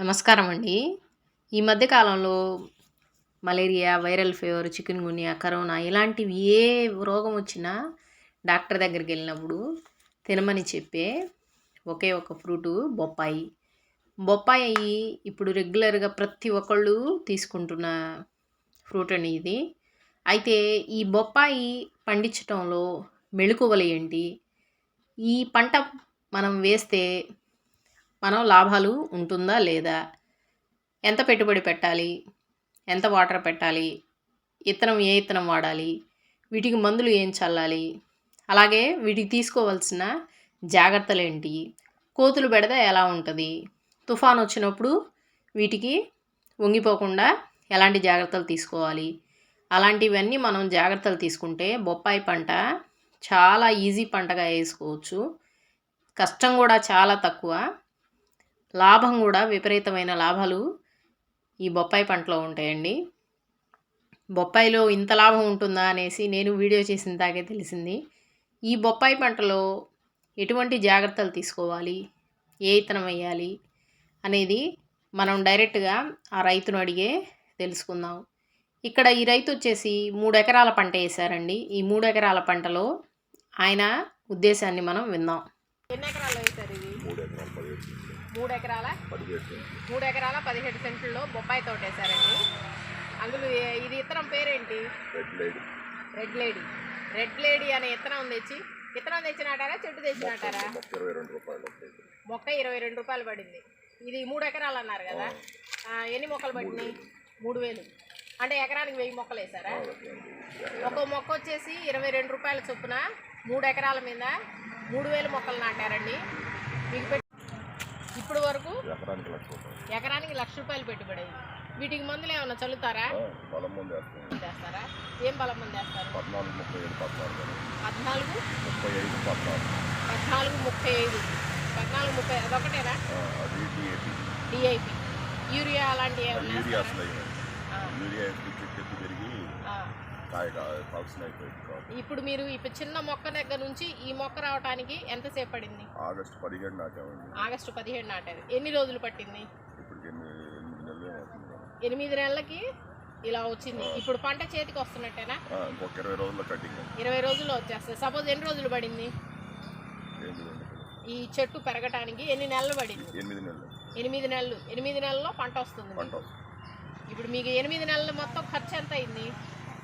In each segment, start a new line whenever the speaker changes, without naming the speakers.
నమస్కారం అండి ఈ మధ్య కాలంలో malaria viral fever chikungunya corona ఇలాంటివి ఏ రోగం వచ్చినా డాక్టర్ దగ్గరికి వెళ్ళినప్పుడు తినమని చెప్పే ఒకే ఒక ఫ్రూటు బొప్పాయి. బొప్పాయి ఇప్పుడు రెగ్యులర్గా ప్రతి ఒక్కళ్ళు తీసుకుంటున్న ఫ్రూట్ అండి ఇది. అయితే ఈ బొప్పాయి పండించటంలో మెళుకువలు ఏంటి? ఈ పంట మనం వేస్తే మనం లాభాలు ఉంటుందా లేదా? ఎంత పెట్టుబడి పెట్టాలి? ఎంత వాటర్ పెట్టాలి? ఇత్తనం ఏ ఇత్తనం వాడాలి? వీటికి మందులు ఏం చల్లాలి? అలాగే వీటికి తీసుకోవాల్సిన జాగ్రత్తలు ఏంటి కోతులు పెడితే ఎలా ఉంటుంది? తుఫాన్ వచ్చినప్పుడు వీటికి వంగిపోకుండా ఎలాంటి జాగ్రత్తలు తీసుకోవాలి? అలాంటివన్నీ మనం జాగ్రత్తలు తీసుకుంటే బొప్పాయి పంట చాలా ఈజీ పంటగా వేసుకోవచ్చు. కష్టం కూడా చాలా తక్కువ. లాభం కూడా విపరీతమైన లాభాలు ఈ బొప్పాయి పంటలో ఉంటాయండి. బొప్పాయిలో ఇంత లాభం ఉంటుందా అనేసి నేను వీడియో చేసిన దాకే తెలిసింది. ఈ బొప్పాయి పంటలో ఎటువంటి జాగ్రత్తలు తీసుకోవాలి? ఏ ఇతనం వేయాలి? అనేది మనం డైరెక్ట్గా ఆ రైతును అడిగే తెలుసుకుందాం. ఇక్కడ ఈ రైతు వచ్చేసి మూడు ఎకరాల పంట వేశారండి ఈ మూడు ఎకరాల పంటలో ఆయన ఉద్దేశాన్ని మనం విందాం. ఎన్ని ఎకరాలు అవుతారు ఇది
మూడు ఎకరాలు పదిహేడు సెంట్లు.
మూడు ఎకరాల. మూడు ఎకరాల పదిహేడు సెంట్లలో బొప్పాయి తోట వేశారండి. అందులో ఇది ఇత్తనం పేరేంటి?
Red
lady. Red lady. అనే ఇత్తనం తెచ్చి ఇత్తనం తెచ్చినాటారా చెట్టు తెచ్చినాటారా?
మొక్క ఇరవై రెండు రూపాయలు వస్తాయి
మొక్క ఇరవై రెండు రూపాయలు పడింది. ఇది మూడు ఎకరాలు అన్నారు కదా. ఎన్ని మొక్కలు పడినాయి మూడు వేలు. అంటే ఎకరానికి వెయ్యి మొక్కలు వేసారా ఒక మొక్క వచ్చేసి ఇరవై రెండు రూపాయల చొప్పున మూడు ఎకరాల మీద మూడు వేలు మొక్కలు నాటారండి. మీకు ఇప్పుడు వరకు?
ఎకరానికి లక్ష రూపాయలు.
పెట్టుబడి. వీటికి మందులు ఏమన్నా చల్లుతారా?
బలం ముందు
ఏం బలం మంది వేస్తారు?
పద్నాలుగు ముప్పై ఏడు పద్నాలుగు అని.
పద్నాలుగు?
ముప్పై ఐదు పద్నాలుగు.
పద్నాలుగు ముప్పై ఐదు. పద్నాలుగు ముప్పై అదొకటేనా? డిఐపి యూరియా అలాంటివి ఏమన్నా
యూరియా యూరియా వేస్తే చెట్టు ఎత్తు పెరిగి
ఆ.
అయిపోయింది
ఇప్పుడు మీరు ఇప్పుడు చిన్న మొక్క దగ్గర నుంచి ఈ మొక్క రావడానికి ఎంతసేపు పడింది?
ఆగస్టు పదిహేడు నాటామండి.
ఆగస్టు పదిహేడు నాటారు. ఎన్ని రోజులు పట్టింది?
ఎనిమిది నెలలు
నెలలకి ఇలా వచ్చింది. ఇప్పుడు పంట చేతికి వస్తున్నట్టేనా?
ఇరవై రోజుల్లో కటింగ్
ఇరవై రోజుల్లో వచ్చేస్తుంది సపోజ్ ఎన్ని రోజులు పడింది? ఈ చెట్టు పెరగటానికి ఎన్ని నెలలు పడింది?
ఎనిమిది నెలలు.
ఎనిమిది నెలలు. ఎనిమిది నెలల్లో పంట. వస్తుంది. ఇప్పుడు మీకు ఎనిమిది నెలలు మొత్తం ఖర్చు ఎంత అయింది?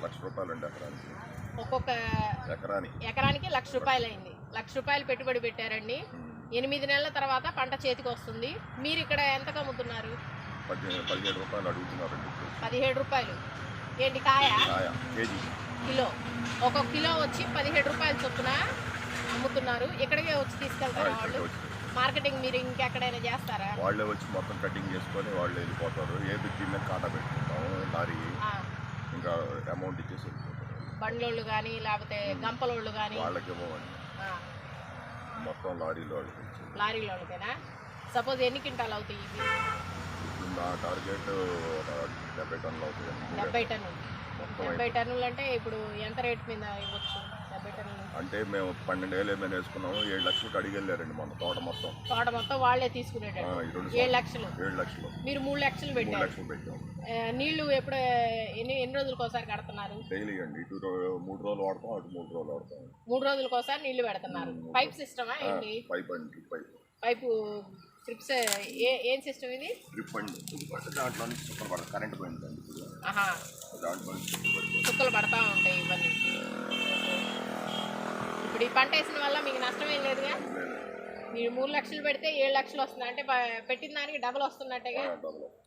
లక్ష రూపాయలు అండి ఎకరానికి.
ఒక్కొక్క
ఎకరానికి.
ఎకరానికి లక్ష రూపాయలు అయింది లక్ష రూపాయలు పెట్టుబడి పెట్టారండి. ఎనిమిది నెలల తర్వాత పంట చేతికి వస్తుంది. మీరు ఇక్కడ ఎంత అమ్ముతున్నారు?
పద్దెనిమిది పదిహేడు రూపాయలు అడుగుతున్నారండి
పదిహేడు రూపాయలు. ఏంటి కాయ?
కేజీ.
కిలో. ఒక కిలో వచ్చి పదిహేడు రూపాయలు చొప్పున అమ్ముతున్నారు. ఇక్కడికే వచ్చి తీసుకెళ్తారు వాళ్ళు? మార్కెటింగ్ మీరు ఇంకెక్కడైనా చేస్తారా?
వాళ్ళే వచ్చి మొత్తం కటింగ్ చేసుకొని వాళ్ళే వెళ్ళిపోతారు. ఏ బిడ్డ మీద కాటా పెట్టుకుంటాం లారీ. అమౌంట్ ఇచ్చేసి వెళ్ళిపోతారు.
బండ్లోళ్ళు కానీ లేకపోతే గంపలోళ్ళు కానీ
వాళ్ళకి మొత్తం లారీలో వాళ్ళకి
లారీలో వాళ్ళకేనా? సపోజ్ ఎన్ని క్వింటాలు అవుతాయి ఇవి?
ఇప్పుడు నా టార్గెట్ ఒక డెబ్బై టన్నులు అవుతుంది
డెబ్బై టన్నులు.
మొత్తం
డెబ్బై టన్నులు అంటే ఇప్పుడు ఎంత రేట్ మీద ఇవ్వచ్చు?
అంటే మేము పన్నెండు వేలు ఏమైనా వేసుకున్నాము ఏడు లక్షలకు అడిగి వెళ్ళారండి మన తోట మొత్తం.
తోట మొత్తం వాళ్ళే
ఆ,
తీసుకునేటట్టు
ఈ రెండు
ఏడు. లక్షలు.
ఏడు లక్షలు.
మీరు మూడు లక్షలు
మూడు
పెట్టారు.
లక్షలు పెట్టాము.
ఆ, నీళ్ళు ఎప్పుడు ఎన్ని ఎన్ని రోజులకు ఒకసారి కడుతున్నారు?
డైలీ అండి ఇటు రో- మూడు రోజులు వాడతాం అటు మూడు రోజులు వాడతాం.
మూడు రోజులకు ఒకసారి నీళ్ళు పెడుతున్నారు. పైప్ సిస్టమా ఏంటి?
పైప్ అండి పైప్.
పైపు స్ట్రిప్స్ ఏ ఏం సిస్టమ్ ఇది?
డ్రిప్ అండి. దాంట్లో నుంచి చుక్కలు పడదు కరెంట్ పోయిందండి ఇప్పుడు.
ఆహా.
దాంట్లో నుంచి చుక్కలు పడిపోతుంది
చుక్కలు పడతా ఉంటాయి ఇవన్నీ. ఇప్పుడు ఈ పంట వేసిన వల్ల మీకు నష్టం ఏం లేదుగా? మీరు మూడు లక్షలు పెడితే ఏడు లక్షలు వస్తుంది? అంటే పెట్టిన దానికి డబల్ వస్తున్నట్టుగా?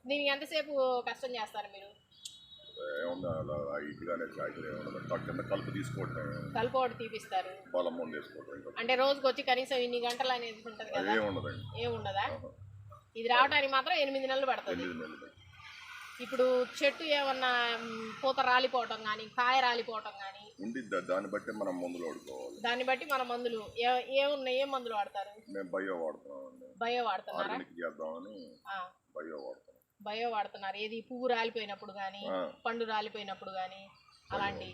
దీనికి ఎంతసేపు కష్టం చేస్తారు మీరు?
కలుపు తీసుకోవటం
కలుపు ఒకటి తీపిస్తారు. అంటే రోజుకి వచ్చి కనీసం ఇన్ని గంటలు అనేది ఉంటుంది కదా?
అదే ఉండదండి
ఏం ఉండదా?
ఆహా.
ఇది రావడానికి మాత్రం ఎనిమిది నెలలు పడుతుంది. ఇప్పుడు చెట్టు ఏమన్నా పూత రాలిపోవటం కానీ కాయ రాలిపోవటం కానీ
ఉండి దా- దాన్ని బట్టి మనం మందులు వాడుకోవాలి.
దాన్ని బట్టి మన మందులు. ఏ ఏమున్నాయి ఏ మందులు వాడతారు?
మేము బయో వాడుతున్నాం అండి
బయో వాడుతున్నారా?
ఆర్గానిక్ చేద్దామని
ఆ,
బయో వాడుతున్నాం.
బయో వాడుతున్నారు. ఏది పువ్వు రాలిపోయినప్పుడు కానీ
ఆ,
పండు రాలిపోయినప్పుడు కానీ అలాంటి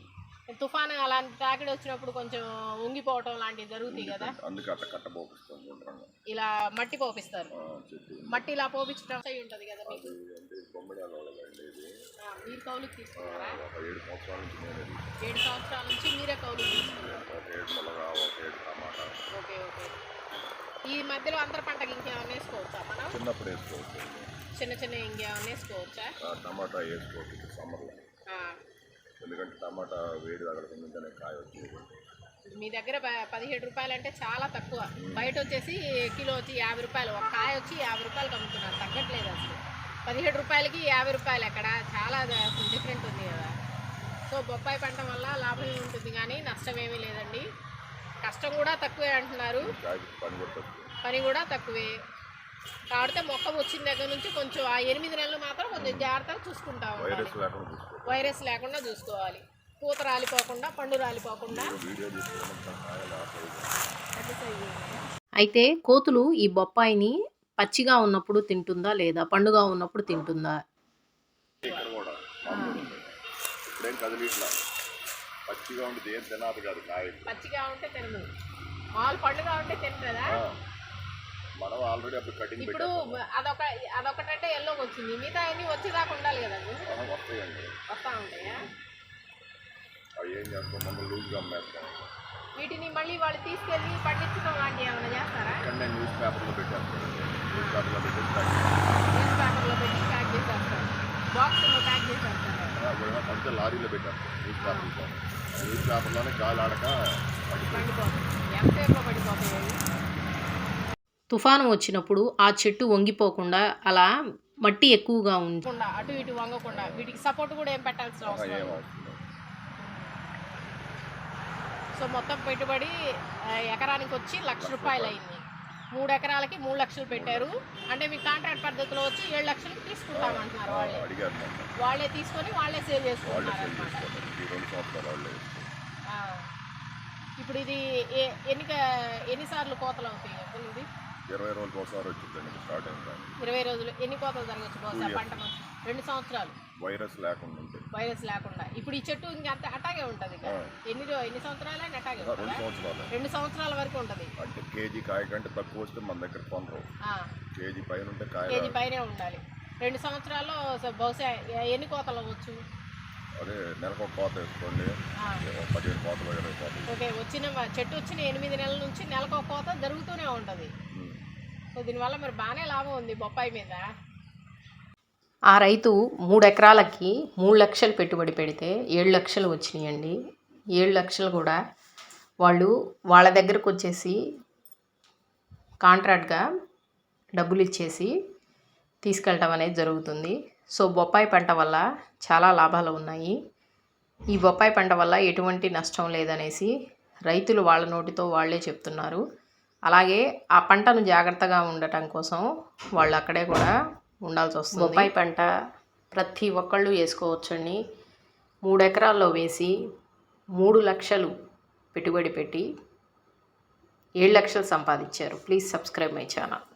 తుఫాను అలాంటి తాకిడి వచ్చినప్పుడు కొంచెం ఉంగిపోవటం లాంటివి జరుగుతాయి కదా?
అందుకే గుండ్రంగా.
ఇలా మట్టి పోపిస్తారు.
ఆ, చెట్టు.
మట్టి ఇలా పోపించడం అయి ఉంటది కదా మీకు
అంటే బొమ్మడియాల వాళ్ళదండి ఇది
ఆ, మీరు కౌలుకి తీసుకున్నారా
ఏడు సంవత్సరాల నుంచి.
ఏడు సంవత్సరాల నుంచి మీరే కౌలుకి తీసుకున్నారు. Okay okay. ఈ మధ్యలో అంతర పంటకి ఇంకేమైనా వేసుకోవచ్చా మనం?
చిన్నప్పుడు వేసుకోవచ్చు.
చిన్న చిన్న ఇంకేమైనా వేసుకోవచ్చా?
టమాటా వేసుకోవచ్చు సమ్మర్లో. ఎందుకంటే టమాటా వేడి తగలకుండానే కాయ వచ్చింది.
మీ దగ్గర పదిహేడు రూపాయలు అంటే చాలా తక్కువ. బయట వచ్చేసి కిలో వచ్చి యాభై రూపాయలు ఒక కాయ వచ్చి యాభై రూపాయలు అమ్ముతున్నారు తగ్గట్లేదు అసలు. పదిహేడు రూపాయలకి యాభై రూపాయలు ఎక్కడ? చాలా డిఫరెంట్ ఉంది కదా. సో బొప్పాయి పంట వల్ల లాభం ఉంటుంది కానీ నష్టం ఏమీ లేదండి. కష్టం కూడా తక్కువే అంటున్నారు.
పని కూడా తక్కువ.
కాబట్టి మొక్క వచ్చిన దగ్గర నుంచి కొంచెం ఆ ఎనిమిది నెలలు మాత్రం కొంచెం జాగ్రత్తగా చూసుకుంటా ఉండాలి.
వైరస్ లేకుండా
చూసుకోవాలి. పూత రాలిపోకుండా పండు రాలిపోకుండా. అయితే కోతులు ఈ బొప్పాయిని పచ్చిగా ఉన్నప్పుడు తింటుందా లేదా? పండుగా ఉన్నప్పుడు తింటుందా?
పచ్చిగా ఉంటుంది ఏం తినాలి కాదు కాయ
పచ్చిగా ఉంటే తినదు. మామూలు పండుగా ఉంటే తింటుందా?
మనం ఆల్రెడీ అప్పుడు కటింగ్
ఇప్పుడు అదొక అదొకటంటే ఎల్లోకి వచ్చింది. మిగతా అన్ని వచ్చేదాకా ఉండాలి కదా అది.
మనం వస్తాయండి.
వస్తా ఉంటాయా?
అవి ఏం చేస్తాం? మనం లూజ్గా అమ్మేస్తాం.
వీటిని మళ్ళీ వాళ్ళు తీసుకెళ్ళి పండించడం లాంటివి ఏమైనా చేస్తారా?
న్యూస్ పేపర్లో పెట్టేస్తాం న్యూస్ పేపర్లో పెట్టేసి
న్యూస్ పేపర్లో పెట్టి ప్యాక్ చేసేస్తారు. బాక్సుల్లో ప్యాక్ చేసేస్తారు.
అంతే లారీలో న్యూస్ పేపర్లో. న్యూస్ పేపర్లోనే గాలి ఆడక
ఎంతసేపు పడిపోతాయి? తుఫాను వచ్చినప్పుడు ఆ చెట్టు వంగిపోకుండా అలా మట్టి ఎక్కువగా ఉండకుండా అటు ఇటు వంగకుండా వీటికి సపోర్ట్ కూడా ఏం పెట్టాల్సిన అవసరం
ఏం
లేదు.
అవసరం లేదు.
సో మొత్తం పెట్టుబడి ఎకరానికి వచ్చి లక్ష రూపాయలు అయింది మూడు ఎకరాలకి మూడు లక్షలు పెట్టారు. అంటే మీ కాంట్రాక్ట్ పద్ధతిలో వచ్చి ఏడు లక్షలకి తీసుకుంటామంటున్నారు వాళ్ళే. వాళ్ళే తీసుకొని వాళ్ళే సేల్ చేసుకుంటున్నారు ఇప్పుడు ఇది ఎన్ని ఎన్నిసార్లు కోతలు అవుతాయి ఇది?
ఇరవై రోజులకు ఒకసారి వచ్చిందండి స్టార్ట్ అయింది కానీ
ఇరవై రోజులు ఎన్ని కోతలు జరగచ్చు బహుశా పంట? రెండు సంవత్సరాలు.
వైరస్ లేకుండా ఉంటాయి
వైరస్ లేకుండా. ఇప్పుడు ఈ చెట్టు ఇంకా అంత అటాగే ఉంటుంది
ఆ.
ఎన్ని రో- ఎన్ని సంవత్సరాలైనా అటాగే
రెండు
ఉంటుందా?
సంవత్సరాలు.
రెండు సంవత్సరాల వరకు ఉంటుంది.
అంటే కేజీ కాయ కంటే తక్కువ వస్తే మన దగ్గర కొనరు.
ఆ,
కేజీ పైన ఉంటే కాయ
కేజీ పైనే ఉండాలి. రెండు సంవత్సరాల్లో స- బహుశా ఎ- ఎన్ని కోతలు అవ్వచ్చు?
అదే నెలకు ఒక కోత వేసుకోండి.
ఆ,
ఒక పదిహేను కోతలు ఇరవై కోతలు
ఓకే వచ్చిన చెట్టు వచ్చిన ఎనిమిది నెలల నుంచి నెలకు ఒక కోత జరుగుతూనే ఉంటుంది.
ఉమ్.
సో దీనివల్ల మరి బాగానే లాభం ఉంది బొప్పాయి మీద. ఆ రైతు మూడు ఎకరాలకి మూడు లక్షలు పెట్టుబడి పెడితే ఏడు లక్షలు వచ్చినాయండి. ఏడు లక్షలు కూడా వాళ్ళు వాళ్ళ దగ్గరకు వచ్చేసి కాంట్రాక్ట్గా డబ్బులు ఇచ్చేసి తీసుకెళ్ళటం అనేది జరుగుతుంది. సో బొప్పాయి పంట వల్ల చాలా లాభాలు ఉన్నాయి. ఈ బొప్పాయి పంట వల్ల ఎటువంటి నష్టం లేదనేసి రైతులు వాళ్ళ నోటితో వాళ్ళే చెప్తున్నారు. అలాగే ఆ పంటను జాగ్రత్తగా ఉండటం కోసం వాళ్ళు అక్కడే కూడా ఉండాల్సి వస్తుంది బొప్పాయి పంట ప్రతి ఒక్కళ్ళు వేసుకోవచ్చండి. మూడు ఎకరాల్లో వేసి మూడు లక్షలు పెట్టుబడి పెట్టి ఏడు లక్షలు సంపాదించారు. Please subscribe my channel.